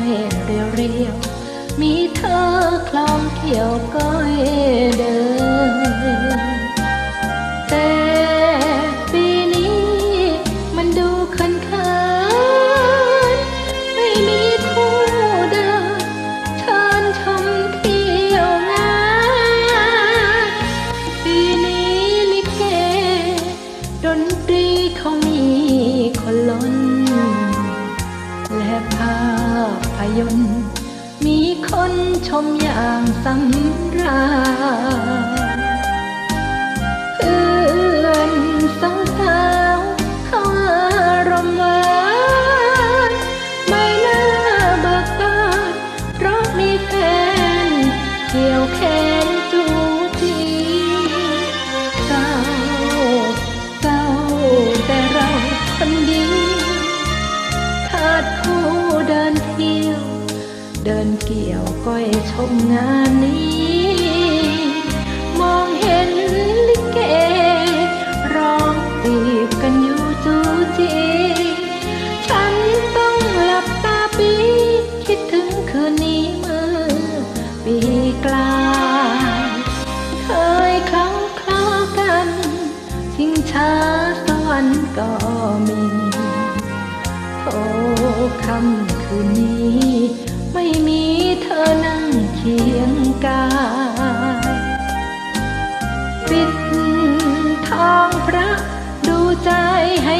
้อยเรียวเรียวๆมีเธอคลองเกี่ยวก้อยเดินแต่ปีนี้มันดูคันคานไม่มีคู่เดินเชิญชมเที่ยวงานปีนี้ลิเกดนตรีเขามีคนล้นและภา พยนตร์มีคนชมอย่างสำราญ เดี่ยวก้อยชมงานนี้ มองเห็นลิเก ร้องตีบกันอยู่จูจีฉันต้องหลับตาปี คิดถึงคืนนี้เมื่อปีกลาย เคยคล้าคลากันชิงช้าสวรรค์ก็มีโอ้คำคืนนี้ไม่มี นั่งเคียงกายปิดทองพระดูใจให้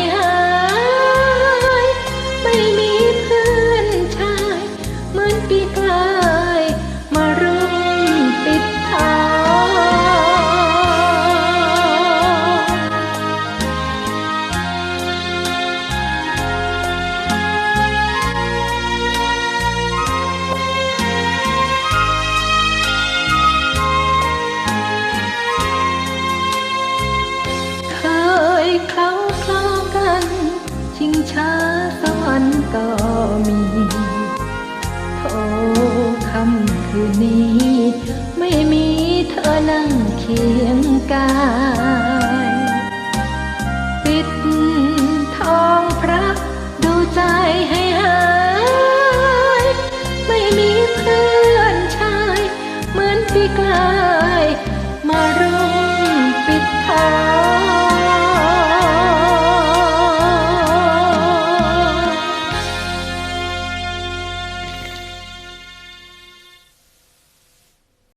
นั่งเคียงกาย